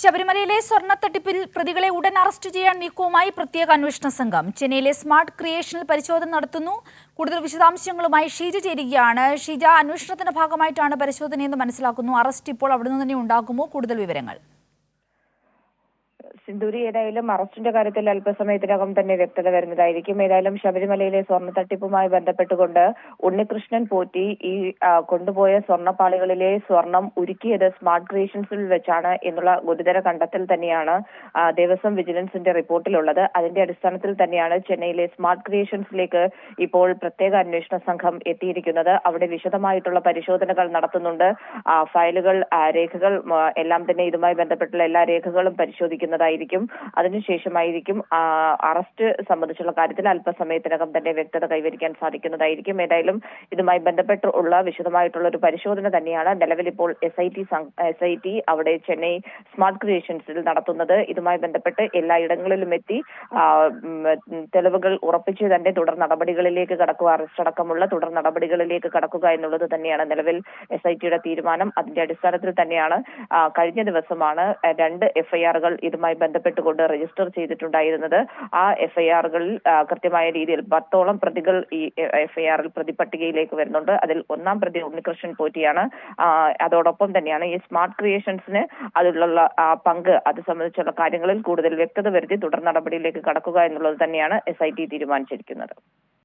ശബരിമലയിലെ സ്വർണത്തട്ടിപ്പിൽ പ്രതികളെ ഉടൻ അറസ്റ്റ് ചെയ്യാൻ നീക്കവുമായി പ്രത്യേക അന്വേഷണ സംഘം. ചെന്നൈയിലെ സ്മാർട്ട് ക്രിയേഷനിൽ പരിശോധന നടത്തുന്നു. കൂടുതൽ വിശദാംശങ്ങളുമായി ഷീജ ചേരുകയാണ്. ഷീജ അന്വേഷണത്തിന്റെ ഭാഗമായിട്ടാണ് പരിശോധനയെന്ന് മനസ്സിലാക്കുന്നു. അറസ്റ്റ് ഇപ്പോൾ അവിടെ നിന്ന് തന്നെ ഉണ്ടാകുമോ? കൂടുതൽ വിവരങ്ങൾ. സിന്ദൂരി ഏതായാലും അറസ്റ്റിന്റെ കാര്യത്തിൽ അല്പസമയത്തിനകം തന്നെ വ്യക്തത വരുന്നതായിരിക്കും. ഏതായാലും ശബരിമലയിലെ സ്വർണ തട്ടിപ്പുമായി ബന്ധപ്പെട്ടുകൊണ്ട് ഉണ്ണികൃഷ്ണൻ പോറ്റി ഈ കൊണ്ടുപോയ സ്വർണപ്പാളികളിലെ സ്വർണം ഉരുക്കിയത് സ്മാർട്ട് ക്രിയേഷൻസിൽ വെച്ചാണ് എന്നുള്ള ഗുരുതര കണ്ടെത്തൽ തന്നെയാണ് ദേവസ്വം വിജിലൻസിന്റെ റിപ്പോർട്ടിലുള്ളത്. അതിന്റെ അടിസ്ഥാനത്തിൽ തന്നെയാണ് ചെന്നൈയിലെ സ്മാർട്ട് ക്രിയേഷൻസിലേക്ക് ഇപ്പോൾ പ്രത്യേക അന്വേഷണ സംഘം എത്തിയിരിക്കുന്നത്. അവിടെ വിശദമായിട്ടുള്ള പരിശോധനകൾ നടത്തുന്നുണ്ട്. ഫയലുകൾ രേഖകൾ എല്ലാം തന്നെ ഇതുമായി ബന്ധപ്പെട്ടുള്ള എല്ലാ രേഖകളും പരിശോധിക്കുന്നതായിരിക്കും അതിനുശേഷമായിരിക്കും അറസ്റ്റ് സംബന്ധിച്ചുള്ള കാര്യത്തിൽ അല്പസമയത്തിനകം തന്നെ വ്യക്തത കൈവരിക്കാൻ സാധിക്കുന്നതായിരിക്കും. ഏതായാലും ഇതുമായി ബന്ധപ്പെട്ട് ഉള്ള വിശദമായിട്ടുള്ള ഒരു പരിശോധന തന്നെയാണ് നിലവിൽ ഇപ്പോൾ S I T S I T അവിടെ ചെന്നൈ സ്മാർട്ട് ക്രിയേഷൻസിൽ നടത്തുന്നത്. ഇതുമായി ബന്ധപ്പെട്ട് എല്ലായിടങ്ങളിലും എത്തി തെളിവുകൾ ഉറപ്പിച്ച് തന്നെ തുടർ നടപടികളിലേക്ക് കടക്കുക അറസ്റ്റ് അടക്കമുള്ള തുടർ നടപടികളിലേക്ക് കടക്കുക എന്നുള്ളത് തന്നെയാണ് നിലവിൽ എസ് ഐ ടിയുടെ തീരുമാനം. അതിന്റെ അടിസ്ഥാനത്തിൽ തന്നെയാണ് കഴിഞ്ഞ ദിവസമാണ് രണ്ട് എഫ്ഐആറുകൾ ഇതുമായി ബന്ധപ്പെട്ടുകൊണ്ട് രജിസ്റ്റർ ചെയ്തിട്ടുണ്ടായിരുന്നത്. ആ എഫ്ഐആറുകളിൽ കൃത്യമായ രീതിയിൽ പത്തോളം പ്രതികൾ ഈ എഫ്ഐആറിൽ പ്രതിപട്ടികയിലേക്ക് വരുന്നുണ്ട്. അതിൽ ഒന്നാം പ്രതി ഉണ്ണികൃഷ്ണൻ പോറ്റിയാണ്. അതോടൊപ്പം തന്നെയാണ് ഈ സ്മാർട്ട് ക്രിയേഷൻസിന് അതിലുള്ള പങ്ക് അത് സംബന്ധിച്ചുള്ള കാര്യങ്ങളിൽ കൂടുതൽ വ്യക്തത വരുത്തി തുടർ നടപടിയിലേക്ക് കടക്കുക എന്നുള്ളത് തന്നെയാണ് എസ് ഐ ടി തീരുമാനിച്ചിരിക്കുന്നത്.